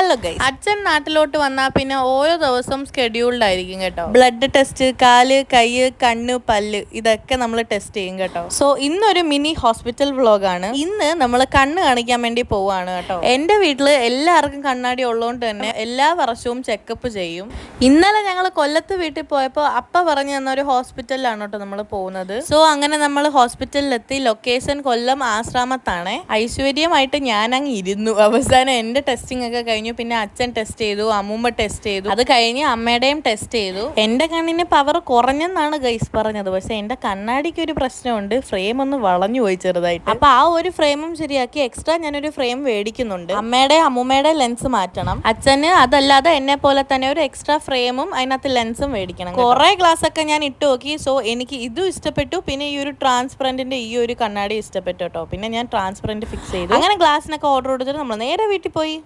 Hello guys അച്ഛൻ നാട്ടിലോട്ട് വന്നാൽ പിന്നെ ഓരോ ദിവസവും സ്കെഡ്യൂൾഡ് ആയിരിക്കും കേട്ടോ. ബ്ലഡ് ടെസ്റ്റ് കാൽ കൈ കണ്ണ് പല്ല് ഇതൊക്കെ നമ്മൾ ടെസ്റ്റ് ചെയ്യും കേട്ടോ. സോ ഇന്നൊരു മിനി ഹോസ്പിറ്റൽ വ്ളോഗാണ് ഇന്ന് നമ്മൾ കണ്ണ് കാണിക്കാൻ വേണ്ടി പോവാണ് കേട്ടോ. എന്റെ വീട്ടിൽ എല്ലാവർക്കും കണ്ണാടി ഉള്ളതുകൊണ്ട് തന്നെ എല്ലാ വർഷവും ചെക്കപ്പ് ചെയ്യും. ഇന്നലെ ഞങ്ങൾ കൊല്ലത്ത് വീട്ടിൽ പോയപ്പോൾ അപ്പ പറഞ്ഞു തന്ന ഒരു ഹോസ്പിറ്റലിലാണ് കേട്ടോ നമ്മൾ പോകുന്നത്. സോ അങ്ങനെ നമ്മൾ ഹോസ്പിറ്റലിലെത്തി ലൊക്കേഷൻ കൊല്ലം ആശ്രാമത്താണ്. ഐശ്വര്യമായിട്ട് ഞാൻ അങ്ങ് ഇരുന്നു. അവസാനം എന്റെ ടെസ്റ്റിംഗ് ഒക്കെ കഴിഞ്ഞു പിന്നെ അച്ഛൻ ടെസ്റ്റ് ചെയ്തു അമ്മൂമ്മ ടെസ്റ്റ് ചെയ്തു. അത് കഴിഞ്ഞ് അമ്മയുടെയും ടെസ്റ്റ് ചെയ്തു. എന്റെ കണ്ണിന് പവർ കുറഞ്ഞെന്നാണ് ഗൈസ് പറഞ്ഞത്. പക്ഷെ എന്റെ കണ്ണാടിക്ക് ഒരു പ്രശ്നമുണ്ട്. ഫ്രെയിം ഒന്ന് വളഞ്ഞു പോയി ചെറുതായിട്ട്. അപ്പൊ ആ ഒരു ഫ്രെയിമും ശരിയാക്കി. എക്സ്ട്രാ ഞാനൊരു ഫ്രെയിം മേടിക്കുന്നുണ്ട്. അമ്മയുടെ അമ്മൂമ്മയുടെ ലെൻസ് മാറ്റണം. അച്ഛന് അതല്ലാതെ എന്നെ പോലെ തന്നെ ഒരു എക്സ്ട്രാ ഫ്രെയിമും അതിനകത്ത് ലെൻസും മേടിക്കണം കുറെ ഗ്ലാസ് ഒക്കെ ഞാൻ ഇട്ട് നോക്കി. സോ എനിക്ക് ഇതും ഇഷ്ടപ്പെട്ടു. പിന്നെ ഈ ഒരു ട്രാൻസ്പെറന്റിന്റെ ഈ ഒരു കണ്ണാടി ഇഷ്ടപ്പെട്ടു കേട്ടോ. പിന്നെ ഞാൻ ട്രാൻസ്പെറന്റ് ഫിക്സ് ചെയ്തു. അങ്ങനെ ഗ്ലാസ്സിനൊക്കെ ഓർഡർ കൊടുത്തിട്ട് നമ്മൾ നേരെ വീട്ടിൽ പോയി.